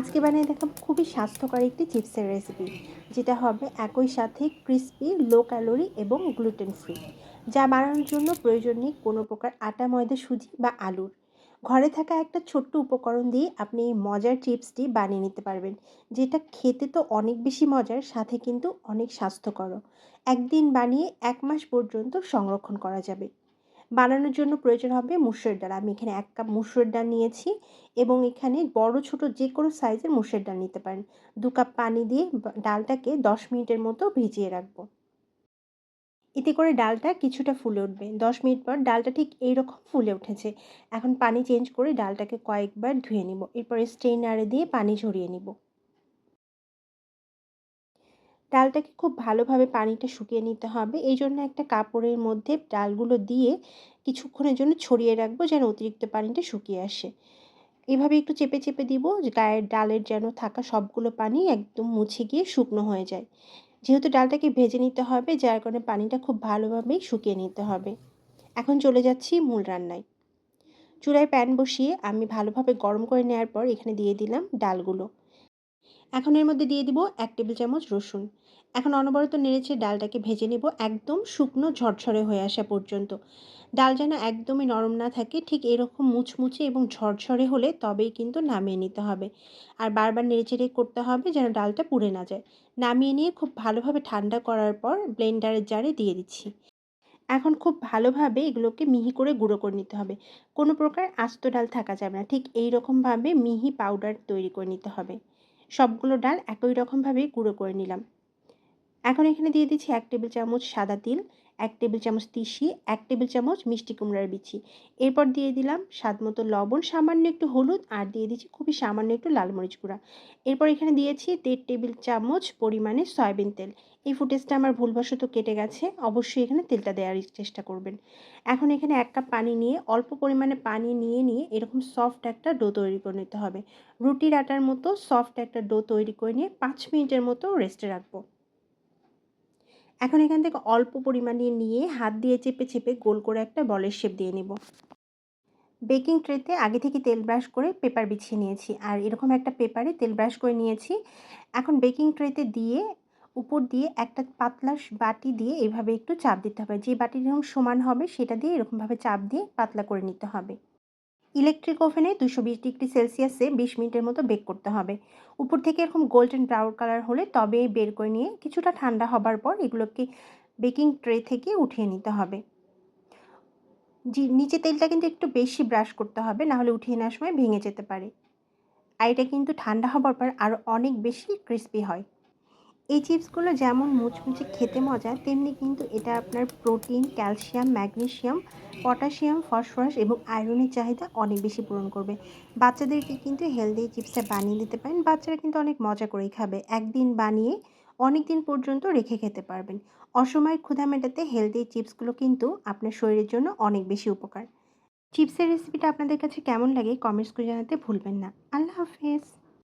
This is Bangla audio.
আজকে বানিয়ে দেখাবো খুবই স্বাস্থ্যকর একটি চিপসের রেসিপি যেটা হবে একই সাথে ক্রিস্পি লো ক্যালোরি এবং গ্লুটেন ফ্রি যা বানানোর জন্য প্রয়োজন নেই কোনো প্রকার আটা, ময়দা, সুজি বা আলুর। ঘরে থাকা একটা ছোট্ট উপকরণ দিয়ে আপনি এই মজার চিপসটি বানিয়ে নিতে পারবেন, যেটা খেতে তো অনেক বেশি মজার, সাথে কিন্তু অনেক স্বাস্থ্যকর একদিন বানিয়ে এক মাস পর্যন্ত সংরক্ষণ করা যাবে। বানানোর জন্য প্রয়োজন হবে মুসুর ডাল। আমি এখানে এক কাপ মুসুরের ডাল নিয়েছি এবং এখানে বড়, ছোট যে কোনো সাইজের মুসুর ডাল নিতে পারেন। দু কাপ পানি দিয়ে ডালটাকে দশ মিনিটের মতো ভিজিয়ে রাখব। এতে করে ডালটা কিছুটা ফুলে উঠবে। দশ মিনিট পর ডালটা ঠিক এইরকম ফুলে উঠেছে। এখন পানি চেঞ্জ করে ডালটাকে কয়েকবার ধুয়ে নিব। এরপরে স্ট্রেনারে দিয়ে পানি ঝরিয়ে নিব। ডালটাকে খুব ভালোভাবে পানিটা শুকিয়ে নিতে হবে। এই জন্য একটা কাপড়ের মধ্যে ডালগুলো দিয়ে কিছুক্ষণের জন্য ছড়িয়ে রাখব যেন অতিরিক্ত পানিটা শুকিয়ে আসে। এভাবে একটু চেপে চেপে দিব গায়ের ডালের যেন থাকা সবগুলো পানি একদম মুছে গিয়ে শুকনো হয়ে যায়। যেহেতু ডালটাকে ভেজে নিতে হবে, যার কারণে পানিটা খুব ভালোভাবেই শুকিয়ে নিতে হবে। এখন চলে যাচ্ছি মূল রান্নায়। চুলায় প্যান বসিয়ে আমি ভালোভাবে গরম করে নেওয়ার পর এখানে দিয়ে দিলাম ডালগুলো। এখন এর মধ্যে দিয়ে দিব এক টেবিল চামচ রসুন। এখন অনবরত নেড়েছে ডালটাকে ভেজে নেব একদম শুকনো ঝরঝরে হয়ে আসা পর্যন্ত। ডাল যেন একদমই নরম না থাকে, ঠিক এরকম মুচমুচে এবং ঝরঝরে হলে তবেই কিন্তু নামিয়ে নিতে হবে। আর বারবার নেড়েচেড়ে করতে হবে যেন ডালটা পুড়ে না যায়। নামিয়ে নিয়ে খুব ভালোভাবে ঠান্ডা করার পর ব্লেন্ডারের জারে দিয়ে দিচ্ছি। এখন খুব ভালোভাবে এগুলোকে মিহি করে গুঁড়ো করে নিতে হবে। কোনো প্রকার আস্ত ডাল থাকা যাবে না, ঠিক এই রকমভাবে মিহি পাউডার তৈরি করে নিতে হবে। সবগুলো ডাল একই রকমভাবেই গুঁড়ো করে নিলাম। এখন এখানে দিয়ে দিচ্ছি এক টেবিল চামচ সাদা তিল, এক টেবিল চামচ তিসি, এক টেবিল চামচ মিষ্টি কুমড়ার বিচি। এরপর দিয়ে দিলাম স্বাদ মতো লবণ, সামান্য একটু হলুদ আর দিয়ে দিচ্ছি খুবই সামান্য একটু লাল মরিচ গুঁড়া। এরপর এখানে দিয়েছি দেড় টেবিল চামচ পরিমাণে সয়াবিন তেল। এই ফুটেজটা আমার ভুলবশত কেটে গেছে, অবশ্যই এখানে তেলটা দেওয়ার চেষ্টা করবেন। এখন এখানে এক কাপ পানি নিয়ে, অল্প পরিমাণে পানি নিয়ে নিয়ে এরকম সফট একটা ডো তৈরি করে নিতে হবে। রুটির আটার মতো সফট একটা ডো তৈরি করে নিয়ে পাঁচ মিনিটের মতো রেস্টে রাখব। এখন এখান থেকে অল্প পরিমাণে নিয়ে হাত দিয়ে চেপে চেপে গোল করে একটা বলের শেপ দিয়ে নেব। বেকিং ট্রেতে আগে থেকে তেল ব্রাশ করে পেপার বিছিয়ে নিয়েছি। আর এরকম একটা পেপারে তেল ব্রাশ করে নিয়েছি। এখন বেকিং ট্রেতে দিয়ে উপর দিয়ে একটা পাতলা বাটি দিয়ে এভাবে একটু চাপ দিতে হবে। যে বাটির এরকম সমান হবে সেটা দিয়ে এরকমভাবে চাপ দিয়ে পাতলা করে নিতে হবে। ইলেকট্রিক ওভেনে দুশো বিশ ডিগ্রি সেলসিয়াসে বিশ মিনিটের মতো বেক করতে হবে। উপর থেকে এরকম গোল্ডেন ব্রাউন কালার হলে তবে বের করে নিয়ে কিছুটা ঠান্ডা হবার পর এগুলোকে বেকিং ট্রে থেকে উঠিয়ে নিতে হবে। জি, নিচে তেলটা কিন্তু একটু বেশি ব্রাশ করতে হবে, নাহলে উঠিয়ে নেওয়ার সময় ভেঙে যেতে পারে। আর এটা কিন্তু ঠান্ডা হবার পর আরও অনেক বেশি ক্রিস্পি হয়। এই চিপসগুলো যেমন মুচমুচে খেতে মজা, তেমনি কিন্তু এটা আপনার protein, calcium magnesium potassium, phosphorus এবং আয়রনের চাহিদা অনেক বেশি পূরণ করবে। বাচ্চাদেরকে কিন্তু হেলদি চিপসে বানিয়ে দিতে পারেন। বাচ্চারা কিন্তু অনেক মজা করেই খাবে। একদিন বানিয়ে অনেক দিন পর্যন্ত রেখে খেতে পারবেন। অসময় ক্ষুধা মেটাতে হেলদি চিপসগুলো কিন্তু আপনার শরীরের জন্য অনেক বেশি উপকার। চিপসের রেসিপিটা আপনাদের কাছে কেমন লাগে কমেন্টস করে জানাতে ভুলবেন না। আল্লাহ হাফেজ।